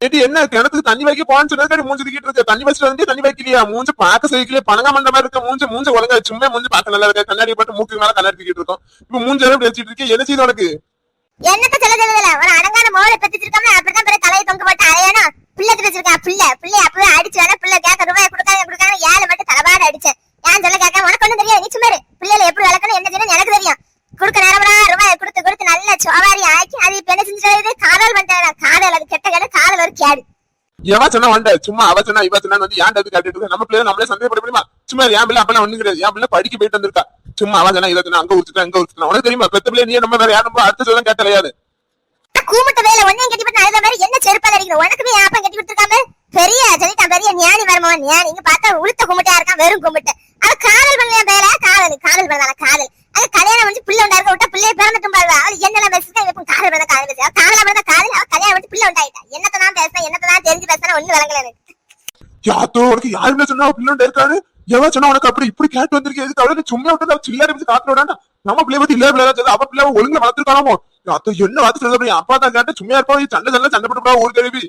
ஏடி என்ன கிணத்துக்கு தண்ணி வைக்க போன்னு சொன்னது மூஞ்சி தூக்கிட்டு இருக்கு. தண்ணி வச்சுட்டு வந்து தண்ணி வைக்கலையா? மூஞ்சு பார்க்க சைக்கிளே பணங்க மண்ட மாதிரி இருக்க. மூஞ்ச மூஞ்சி ஒழுங்கா சும்மா மூஞ்சி பார்க்க நல்லா இருக்க கண்ணாடி போட்டு மூக்கு மேல கண்ணாடி தூக்கிட்டு இருக்கோம். இப்ப மூஞ்சி எல்லாம் வச்சுட்டு இருக்கே என்ன செய்யுது உனக்கு? என்னத்த சொல்ல தெரியல ஒரு அடங்கான மோளை இருக்காம அப்படிதான் பிறகு தலையை தொங்க போட்டு அலையான பிள்ளை வச்சிருக்கா பிள்ளை பிள்ளை அப்பவே அடிச்சு வேணா பிள்ளை கேட்க ரூபாய் கொடுக்காங்க கொடுக்காங்க ஏழு மட்டும் தலைபாடு அடிச்சேன் ஏன் சொல்ல கேட்க உனக்கு ஒண்ணும் தெரியாது நீ சும்மா இரு. பிள்ளைகளை எப்படி வளர்க்கணும் என்ன செய்யணும் எனக்கு தெரியும் கொடுக்க நேரம்னா ரூபாய் கொடுத்து கொடுத்து நல்ல சோவாரி ஆக்கி அது இப்ப என்ன செஞ்சு காதல் பண்ணிட்டேன் காதல் அது கெட்ட கெட்ட காதல் ஒரு கேடு எவன் சொன்னா வண்ட சும்மா அவ சொன்னா இவ சொன்னா வந்து ஏன் அது கட்டிட்டு நம்ம பிள்ளை நம்மளே சந்தேகப்பட முடியுமா? சும்மா என் பிள்ளை அப்பெல்லாம் ஒண்ணு கிடையாது. என் பிள்ளை படிக்க போயிட்டு வந்திருக்கா? சும்மா அவ சொன்னா இவ சொன்னா அங்க உரிச்சுட்டா அங்க உரிச்சுட்டா உனக்கு தெரியுமா? பெத்த பிள்ளை நீ நம்ம வேற யாரும் அடுத்த சொல்ல கேட்டலையாது கூமுட்ட வேலை ஒன்னையும் கட்டி போட்டு அழுத மாதிரி என்ன செருப்பா அடிக்கணும் உனக்குமே ஏன் அப்பா கட்டி கொடுத்துருக்காம பெரிய சொல்லிட்டான் பெரிய ஞானி வரமவன் ஞானி. இங்க பார்த்தா உளுத்த கும்பிட்டா இருக்கான் வெறும் கும்பிட்டு அவன் காதல் பண்ணல பேர காதல் காதல் பண்ணால காதல். அது கல்யாணம் வந்து பிள்ளை உண்டா இருக்க விட்டா பிள்ளைய பிறந்துட்டும் பாருவா அவள் என்னெல்லாம் பேசுறா இப்ப காதல் பண்ண காதல் பேசுறா காதல் பண்ண காதல்? அவ கல்யாணம் வந்து பிள்ளை உண்டாயிட்டா. என்னத்தை தான் பேசுறேன் என்னத்தை தான் தெரிஞ்சு பேசுறேன் ஒண்ணு விளங்கல எனக்கு. யாத்தோ உனக்கு யாருமே சொன்னா பிள்ளை இருக்காரு எவன் சொன்னா உனக்கு அப்படி இப்படி கேட்டு வந்திருக்கேன் எதுக்கு அவளுக்கு சும்மா விட்டு அவ சில்லறை வச்சு காட்டு விடாண்டா நம்ம பிள்ளை பத்தி இல்ல பிள்ளை சொல்லி. அவ பிள்ளை ஒழுங்கா வளர்த்துருக்காமோ யாத்தோ என்ன வார்த்தை சொல்ல அப்படி அப்பா தான் கேட்டு சும்மா இருப்பா. சண்டை சண்டை சண்டை போட்டு ஊர் கழுவி.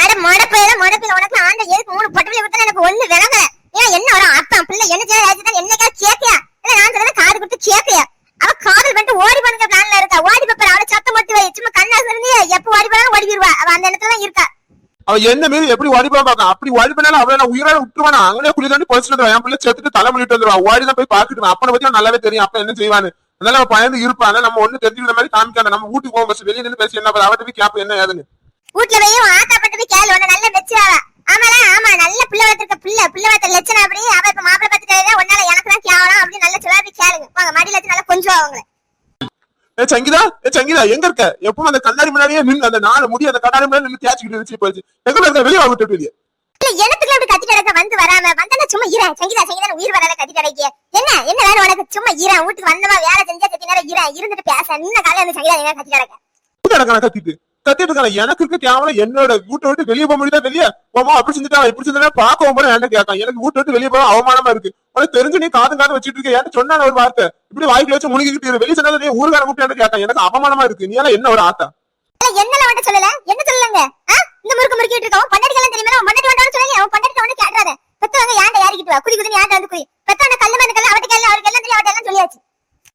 அட முடப்பையில முடப்பில உனக்கு ஆண்ட எதுக்கு மூணு பட்டுல விட்டா எனக்கு ஒண்ணு விளங்கல. ஏன் என்ன வரும்? அப்பா பிள்ளை என்ன செய்ய என்னைக்கா கேப்பியா இல்ல நான் சொல்றத காது கொடுத்து கேப்பியா அவ காதல் பண்ணிட்டு ஓடி பண்ணுங்க பிளான்ல இருக்கா. ஓடி பப்பர் அவளை சத்தம் மட்டும் வை. சும்மா கண்ணா சொல்லி எப்ப ஓடி போனாலும் ஓடிடுவா அவ அந்த இடத்துல தான் இருக்கா. அவ என்ன மாரி எப்படி ஓடி போய் பார்க்கலாம் அப்படி ஓடி பண்ணாலும் அவளை நான் உயிரோட விட்டுருவானா? அங்கனே குழி தாண்டி பொழிச்சுட்டு வந்துருவா. என் பிள்ளை செத்துட்டு தலை பண்ணிட்டு வந்துருவா. ஓடி தான் போய் பார்த்துட்டு அப்பனை பத்தி நல்லாவே தெரியும். அப்ப என்ன செய்வான்னு. அதனால அவன் பயந்து அதனால நம்ம ஒண்ணு தெரிஞ்சுக்கிற மாதிரி காமிக்காத. நம்ம வீட்டுக்கு போவோம் first. வெளியே நின்று பேசி என்ன அவட்ட போய் கேப்ப என்ன ஏதுன்னு. வீட்டுல போய் ஆத்தா பட்டு போய் கேளு. உன்னை நல்லா வச்சிருவா ஆமால ஆமா. நல்ல பிள்ளை வளர்த்திருக்க பிள்ளை. பிள்ளை வளர்த்த லட்சணம் அப்படி அவ இப்ப மாப்பிள்ளை பார்த்துட்டு உன்னால எனக்கு தான் கேவலாம் அப்படி நல்ல சொல்ல போய் கேளுங்க வாங்க மடியில வச்சு நல்லா கொஞ்சம் அவங்களை ஏ சங்கீதா ஏ சங்கீதா எங்க இருக்க? எப்பவும் அந்த கண்ணாடி முன்னாடியே நின்று அந்த நாலு முடி அந்த கண்ணாடி முன்னாடி நின்று தேய்ச்சிக்கிட்டு இருந்துச்சு போச்சு எங்க இருக்க? வெளியே விட்டு வெளியே. எனத்துக்குள்ள அப்படி கத்தி கிடக்க வந்து வராம வந்தா சும்மா ஈரன் சங்கீதா சங்கீதா உயிர் வராத கத்தி கிடக்க. என்ன என்ன வேணும் உனக்கு? சும்மா ஈரன் வீட்டுக்கு வந்தமா வேலை செஞ்சா செத்தி நேரம் ஈரன் இருந்துட்டு பேச. நின்ன காலையில வந்து சங்கீதா என்ன கத்தி கிடக்க? கத்திட்டு? கத்திட்டு இருக்கான எனக்கு இருக்க கேவலம் என்னோட வீட்டை விட்டு வெளியே போக முடியுதா வெளியே? போமா அப்படி செஞ்சுட்டா இப்படி செஞ்சா பார்க்க போற என்ன கேட்கான் எனக்கு வீட்டை விட்டு வெளியே போக அவமானமா இருக்கு. உனக்கு தெரிஞ்சு நீ காது காது வச்சிட்டு இருக்க ஏன்னு சொன்னான ஒரு வார்த்தை. இப்படி வாய்க்கு வச்சு முழுகிட்டு வெளியே சொன்னா நீ ஊருக்கார கூப்பிட்டு கேட்கான் எனக்கு அவமானமா இருக்கு. நீ எல்லாம் என்ன ஒரு ஆத்தா? என்ன என்னல வந்து சொல்லல? என்ன சொல்லலங்க? இந்த முறுக்கு முறுக்கிட்டு இருக்கோம் பண்டாட்டிக்கெல்லாம் தெரியுமா அவன் பண்டாட்டி வந்தாலும் சொல்லுங்க. அவன் பண்டாட்டி ஒண்ணு கேட்றாத பெத்தவங்க ஏன்டா யாரிக்கிட்டு வா? குதி குதின்னு ஏன்டா வந்து குதி பெத்தவன கல்லு மந்த கல்லு அவட்ட கல்லு அவருக்கு எல்லாம் தெரியும் அவட்ட எல்லாம் சொல்லியாச்சு.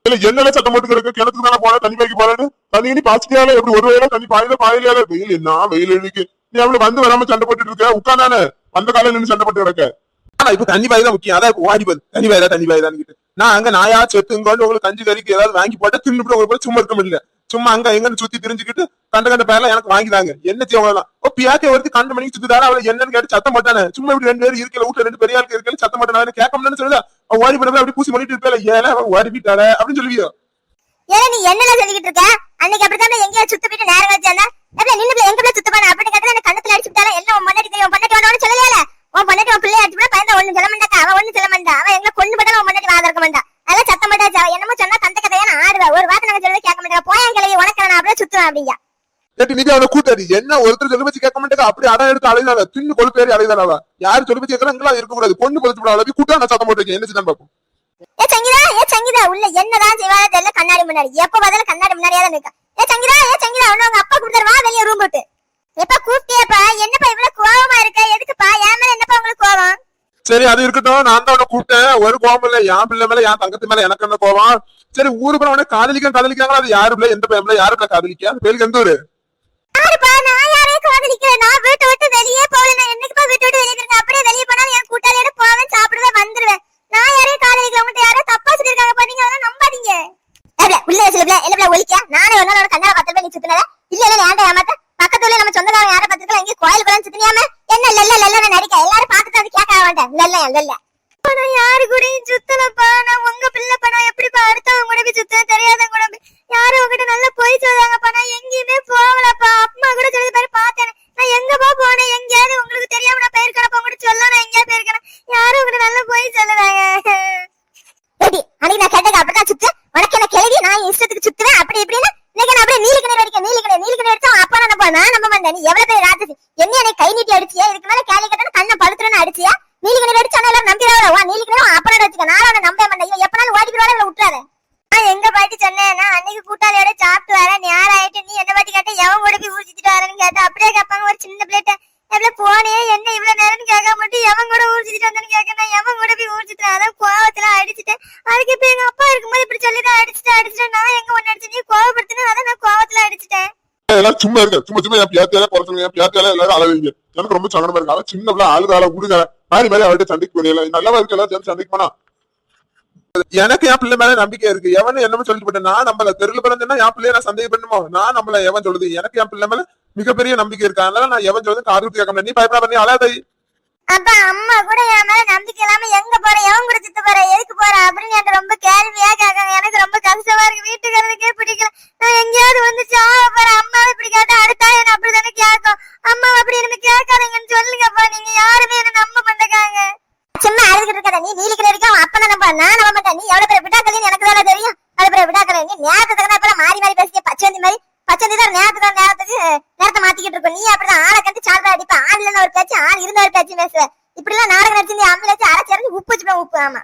இல்ல என்னல சட்டம் போட்டு கிணத்துக்கு தானே போன தண்ணி பாய்க்கு போறேன்னு தண்ணி நீ பாசிட்டியால எப்படி ஒரு வேலை தண்ணி பாயில பாயில வெயில் என்ன? வெயில் எழுதிக்கு நீ அவளை வந்து வராம சண்டை போட்டுட்டு இருக்க? உட்காந்தானே வந்த காலையில நின்று சண்டை போட்டு கிடக்க. ஆனா இப்ப தண்ணி பாய் தான் முக்கியம். அதான் ஓடி போகுது தண்ணி பாய் தான் தண்ணி பாய் தான் நான் அங்க நாயா செத்து உங்களுக்கு கஞ்சி கறிக்கு ஏதாவது வாங்கி போட்டா தின்னுட்டு உங்களுக்கு சும்மா இருக்க முடியல. சும்மா அங்க எங்கன்னு சுத்தி தெரிஞ்சுக்கிட்டு கண்ட கண்ட பேர்லாம் எனக்கு வாங்கிதாங்க. என்ன செய்யலாம் ஓ பியாக்கே ஒருத்தி கண்டு மணிக்கு சுத்திதாரா அவளை என்னன்னு கேட்டு சத்தம் போட்டானே. சும்மா இப்படி ரெண்டு பேரும் இருக்கல வீட்டுல ரெண்டு பெரிய ஆளுக்கு இருக்கல சத்தம் போட்டானு. கேட்க முடியலன்னு சொல்லுதா ஓடி போய் அப்படி பூசி பண்ணிட்டு இருப்பேல ஏல அவன் ஓடி போயிட்டாரே அப்படின்னு சொல்லுவியோ. ஏன்னா நீ என்னல சொல்லிக்கிட்டு இருக்க? அன்னைக்கு அப்படித்தான் எங்கேயோ சுத்த போயிட்டு நேரம் வச்சு வந்தா? எப்பல நின்னு எங்க பிள்ளை சுத்த பண்ண அப்படி கேட்டா எனக்கு கண்ணத்துல அடிச்சு விட்டாலும் எல்லாம் உன் பொண்டாட்டி தெரியும்? பொண்டாட்டி ஒண்ணு சொல்லலையில உன் பொண்டாட்டி உன் பிள்ளை அடிச்சு பயந்த ஒண்ணு சொல்ல மாட்டாக்கா. அவன் ஒண்ணு சொல்ல மாட்டா. அவன் எங்களை கொண்டு போட்டாலும் உன் பொண்டாட்டி வாத இருக்க மாட்டா. அதெல்லாம் சத்தம் போட்டாச்சு. அவன் என்னமோ சொன்னா கந்த கதையா நான் ஆடுவேன். ஒரு வார்த்தை நாங்க சொல்றது கேட்க மாட்டேன். போயன் கிளவி உனக்கு நான் அப்படியே சுத்துவேன் அப்படியா. கேட்டு நிதி அவனை கூட்டாடி என்ன ஒருத்தர் சொல்லி வச்சு கேட்க மாட்டேங்க அப்படி அடம் எடுத்து அழைதான தின்னு கொழுப்பேறி அழைதானவா யாரு சொல்லி வச்சு கேட்கறாங்களா இருக்க கூடாது. பொண்ணு கொளுத்து விடாது கூட்டா நான் சத்தம் போட்டு என்ன பாப்போம் ஏ சங்கீதா ஏ சங்கீதா உள்ள என்னதான் செய்வாங்க தெரியல. கண்ணாடி முன்னாடி. எப்ப பார்த்தாலும் கண்ணாடி முன்னாடியே தான் நிக்கா ஏ சங்கீதா ஏ சங்கீதா உன்ன உங்க அப்பா கூப்பிட்டு வா வெளிய ரூம் போட்டு எப்ப கூப்பிட்டியப்பா? என்னப்பா இவ்வளவு கோவமா இருக்க? எதுக்குப்பா? என் மேல என்னப்பா உங்களுக்கு கோவம்? சரி அது இருக்கட்டும். நான் தான் உன்னை கூப்பிட்டேன். ஒரு கோபம் இல்ல. என் பிள்ளை மேல என் தங்கத்து மேல எனக்கு என்ன கோவம்? சரி ஊருக்கு உடனே காதலிக்க காதலிக்கிறாங்களா? அது யாரு பிள்ளை? எந்த பையன் யாரு பிள்ளை? காதலிக்க? அந்த பேருக்கு எந்த ஊரு? யாருப்பா? நான் யாரையும் காதலிக்கிறேன் நான் வீட்டை விட்டு வெளியே போகல நான் என்னைக்குப்பா வீட்டை விட்டு வெளியே இருக்கேன் அப்படியே வெளியே போனாலும் என் கூட்டாளியோட போவேன் சாப்பிடுவேன் வந்துருவேன். நான் யாரையும் காதலிக்கல. உங்கள்கிட்ட யாரோ தப்பா சொல்லிருக்காங்க பாத்தீங்க அதெல்லாம் நம்பாதீங்க. உள்ள வச்சு இல்ல என்ன பிள்ளை. ஒலிக்க நானே ஒரு நாள் ஒரு கண்ணால பத்து நீ சுத்தினத இல்ல இல்ல ஏன்டா ஏமாத்த பக்கத்துல நம்ம சொந்தக்காரங்க யாரை பத்திருக்கலாம் இங்க கோயில் கூட சுத்தினியாம என்ன லல்ல லல்ல நடிக்க எல்லாரும் பார்த்துட்டு அது கேட்க வேண்டாம். லல்ல லல்ல நான் யாரு கூடயும் சுத்தலப்பா. நான் உங்க பிள்ளை பணா எப்படிப்பா? அடுத்தவங்க கூட போய் சுத்த தெரியாதவங்க கூட போய் யாரும் உங்ககிட்ட நல்லா போய் சொல்றாங்கப்பா நான் எங்கேயுமே போகலப்பா. அம்மா கூட சொல்லி பாரு பார்த்தேன். நான் எங்கப்பா போனேன்? எங்கேயாவது உங்களுக்கு தெரியாம நான் போயிருக்கேன் உங்ககிட்ட சொல்ல நான் எங்கேயா போயிருக்கேன்? யாரும் உங்ககிட்ட நல்லா போய் சொல்லுறாங்க ஏடி அன்னைக்கு நான் கேட்டது அப்படிதான் சுத்து. உனக்கு என்ன கேள்வி நான் இஷ்டத்துக்கு சுத்துவேன். அப்படி இப்படின்னு? இன்னைக்கு நான் அப்படியே நீலி கிணறு அடிக்க நீலி கிணறு நீலி கிணறு அடிச்சா அப்பா நான் நம்ப நான் நம்ப வந்தேன் நீ எவ்வளவு பேர் ராஜசி என்ன என்னை கை நீட்டி அடிச்சியா? இதுக்கு மேல கேள்வி கேட்டா கண்ணை பழுத்துறன்னு அடிச்சியா? நீலி கிணறு அடிச்சா எல்லாரும் நம்பிடுவாங்க வா நீலி கிணறு அப்பனோட வச்சுக்க. நான் அவனை நம்ப மாட்டேன். இவன் எப்பனாலும் ஓடிடுவாரு இவளை விட்டுறாரு அன்னைக்கு கூட்டாளியோட சாப்பிட்டு வர நேரம் ஆயிட்டு நீ என்ன பாட்டி கேட்ட எவன் உடம்பி போய் வரேன்னு கேட்டா அப்படியே கேட்பாங்க. ஒரு சின்ன பிளேட்ட அப்படியே போனே என்ன இவ்வளவு நேரம்னு கேட்க மட்டும் எவன் கூட ஊர் சுத்திட்டு வந்தேன்னு கேட்க நான் எவன் கூட போய் ஊர் அதான் கோவத்துல அடிச்சுட்டேன். அதுக்கு இப்ப எங்க அப்பா இருக்கும்போது இப்படி சொல்லிதான் அடிச்சுட்டு அடிச்சுட்டேன். நான் எங்க ஒண்ணு அடிச்சு நீ கோவப்படுத்தினா அதான் நான் கோவத்துல அடிச்சுட்டேன். எல்லாம் சும்மா இருக்க சும்மா சும்மா என் பியாத்தியால குறைச்சுங்க என் பியாத்தியால எல்லாரும் அழவீங்க எனக்கு ரொம்ப சங்கடமா இருக்கு. அவன் சின்ன பிள்ளை ஆளுதால விடுங்க மாதிரி மாதிரி அவர்கிட்ட சண்டைக்கு போனீங்க நல்லா இருக்கா சண்டைக்கு போனா. எனக்கு என் பிள்ளை மேல நம்பிக்கை இருக்கு. எவனு என்னமோ சொல்லிட்டு போட்டேன் நான் நம்மள தெருல பிறந்தேன்னா என் பிள்ளைய நான் சந்தேகம் பண்ணுமோ? நான் நம்மள எவன் சொல்லுது? எனக்கு என் பிள்ளை மேல மிகப்பெரிய நம்பிக்கை இருக்கு. அதனால நான் எவன் சொல்லுது காது குத்தி கேட்க நீ பயப்படா பண்ணி அழாதை. அப்ப அம்மா கூட என் மேல நம்பிக்கை இல்லாம எங்க போற? எவன் கூட போற? எதுக்கு போற? அப்படின்னு சும்மா அழுதுகிட்டு இருக்காத நீ நீலிக்கிற வரைக்கும் அவன் அப்பா நம்ப நான் நம்ப மாட்டேன். நீ எவ்வளவு பேர் விட்டாக்கலைன்னு எனக்கு தானே தெரியும். அது பேர் விட்டாக்கலை நீ நேரத்துக்கு தகுந்த அப்புறம் மாறி மாறி பேசிக்க பச்சந்தி மாதிரி. பச்சந்தி தான் நேரத்துக்கு நேரத்துக்கு நேரத்தை மாத்திக்கிட்டு இருக்கும். நீ அப்படிதான் ஆளை கண்டு சால்ரா அடிப்ப. ஆள் இல்லைன்னு ஒரு பேச்சு ஆள் இருந்த ஒரு பேச்சு பேசுவ. இப்படி எல்லாம் நாடகம் நடிச்சு நீ அம்மில வச்சு அரைச்சி உப்பு வச்சுப்பேன் உப்பு. ஆமா.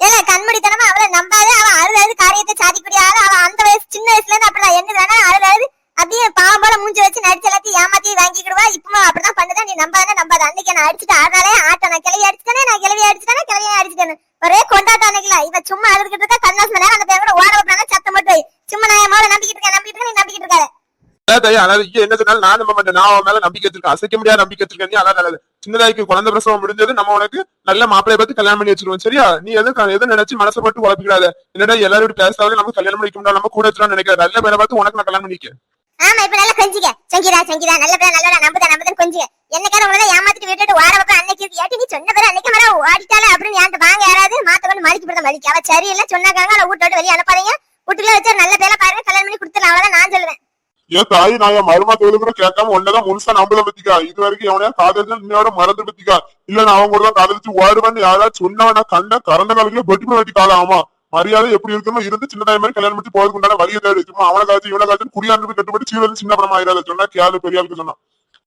ஏன்னா கண்மூடித்தனமா அவளை நம்பாது அவன் அழுது அழுது காரியத்தை சாதிக்கூடிய ஆள் அவன் அந்த வயசு சின்ன வயசுல இருந்து அப்படிலாம் என்ன வேணா அழுது அழுது அப்படியே பாவம் போல மூஞ்சி வச்சு நடிச்சு எல்லாத்தையும் ஏமாத்தி வாங்கிக்கிடுவா. இப்பவும் அப்படிதான் பண்ணுதான் நீ நம்பாத நம்பாத. அன்னைக்கு நான் அடிச்சுட்டு ஆடாலே ஆட்ட நான் கிளவி அடிச்சுட்டேனே அடிச்சுட்டேனே கிளவியை அடிச்சுட்டேன் ஒரே கொண்டாட்டம் அன்னைக்குல இவ சும்மா அழுதுகிட்டு இருக்கா கண்ணாசு நேரம் அந்த பேர் கூட ஓட விட்டானா சத்தம் மட்டும் வை. சும்மா நான் என் மோளை நம்பிக்கிட்டு இருக்கேன் நம்பிக்கிட்டு இருக்கேன் நீ நம்பிக்கிட்டு இருக்காத அழாதை அழாது என்ன சொன்னாலும் நான் நம்ம மாட்டேன் நான் அவன் மேல நம்பிக்கை வச்சிருக்கேன். அசைக்க முடியாத நம்பிக்கை வச்சிருக்கேன். நீ அழாத சின்னதாய்க்கு குழந்தை பிரசவம் முடிஞ்சது நம்ம உனக்கு நல்ல மாப்பிளைய பார்த்து கல்யாணம் பண்ணி வச்சிருவோம். சரியா? நீ எதுவும் எதுவும் நினைச்சு மனசை போட்டு உழப்பிக்கிறாத என்னடா எல்லாரும் இப்படி நமக்கு நம்ம கல்யாணம் பண்ணிக்க முடியாது நம்ம கூட வச்சிருவோம் நினைக்கிறேன் நல்ல பேரை பார்த்து உனக்கு நான் கல்யாணம் பண்ணிக்க. ஆமா இப்ப நல்லா கொஞ்சிக்க. சங்கீதா சங்கீதா நல்ல பேர் நல்ல நம்புதா நம்புதான் கொஞ்சிக்க. என்னக்கார உங்களை ஏமாத்திட்டு விட்டுட்டு வார பக்கம் அன்னைக்கு ஏட்டி நீ சொன்ன பேர் அன்னைக்கு மேல ஓடிட்டாலே அப்படின்னு என்கிட்ட வாங்க யாராவது? மாத்த கொண்டு மதிக்க போடுற மதிக்க அவ சரியில்லை சொன்னாக்காங்க அவளை வீட்டை விட்டு வெளியே அனுப்பாதீங்க. வீட்டுக்குள்ள வச்சா நல்ல பேரை பாருங்க கல்யாணம் பண்ணி கொடுத்துடலாம் அவ்வளவு நான் சொல்லுவேன். ஏன் தாய் நான் என் மருமா தொழில் கூட கேட்காம ஒன்னதான் முழுசா நம்பல பத்திக்கா? இது வரைக்கும் எவனையா காதலிச்சு இன்னையோட மறந்து பத்திக்கா? இல்ல நான் அவங்க கூட தான் காதலிச்சு ஓடுவேன்னு யாராவது சொன்னவன கண்ட கறந்த காலத்துல வெட்டி வெட்டி காலம்? ஆமா மரியாதை எப்படி இருக்குமோ இருந்து சின்னதாய் மாதிரி கல்யாணம் பண்ணி போறதுக்கு உண்டான வழியை தேடி. சும்மா அவனை காய்ச்சி இவனை காய்ச்சி குடியாண்டு கட்டுப்பட்டு சீவன் சின்ன படமா ஆயிராத சொன்னா கேளு பெரியாளுக்கு சொன்னா.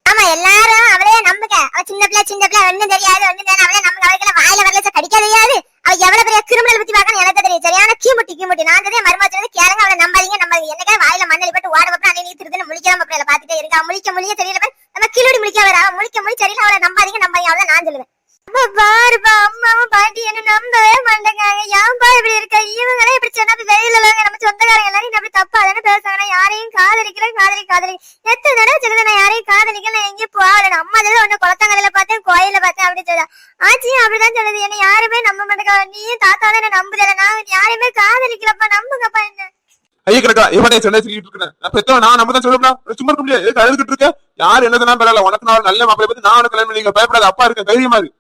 ஆமா எல்லாரும் அவளையே நம்புங்க. அவ சின்ன பிள்ளை சின்ன பிள்ளை ஒண்ணும் தெரியாது ஒண்ணும் தெரியாது. அவளே நம்புங்க அவளுக்கு வாயில வரல கடிக்க தெரியாது. அவ எவ்வளவு பெரிய கிரிமினல் பத்தி பார்க்கணும் எனக்கு தெரியும். சரியான கீமுட்டி கீமுட்டி. நான் தெரியும் மருமாச்சு கேளுங்க அவளை நம்பாதீங்க நம்பாதீங்க என்னக்கா வாயில மண்ணலி போட்டு ஓட வைப்பா அன்னைக்கு திருதுன்னு முழிக்காம அப்படியில முழிக்க முழிக்க தெரியல நம்ம கிளுடி முழிக்க வர முழிக்க முழிக்க தெரியல அவளை நம்பாதீங்க நம்பாதீங்க அவளை நான் சொல்லுவேன். பாருப்பா அம்மாவும் பாட்டி என்ன நம்பவே மாட்டேங்காங்க ஏன்பா இப்படி இருக்க? இவங்களே இப்படி சொன்னா வெளியில உள்ளவங்க நம்ம சொந்தக்காரங்க எல்லாரும் அப்படி தப்பா தானே யாரையும் காதலிக்கல காதலி காதலி. எத்தனை தடவை சொல்லுது நான் யாரையும் காதலிக்கல நான் எங்கேயும் போகல. அம்மா தடவை உன்னை குளத்தங்கரையில பார்த்தேன் கோயில பார்த்தேன் அப்படி சொல்லுதா. ஆச்சியும் அப்படிதான் சொல்லுது. என்ன யாருமே நம்ப மாட்டேங்க நீயும் தாத்தா தான் என்ன நம்புதல நான் யாரையுமே காதலிக்கலப்பா நம்புங்கப்பா என்ன? ஐயா கிடக்கா இவனே சென்னை சொல்லிட்டு இருக்கேன். நான் பெத்தவன் நான் நம்ம தான் சொல்லணும் சும்மா இருக்க முடியாது. எதுக்கு அழுதுகிட்டு இருக்க. யார் என்னதுன்னா பரவாயில்ல உனக்கு நான் நல்ல மாப்பிளை பத்தி நான் உனக்கு கல்யாணம் பண்ணிக்க பயப்படாத. அப்பா இருக்க தைரியமா இருக்கு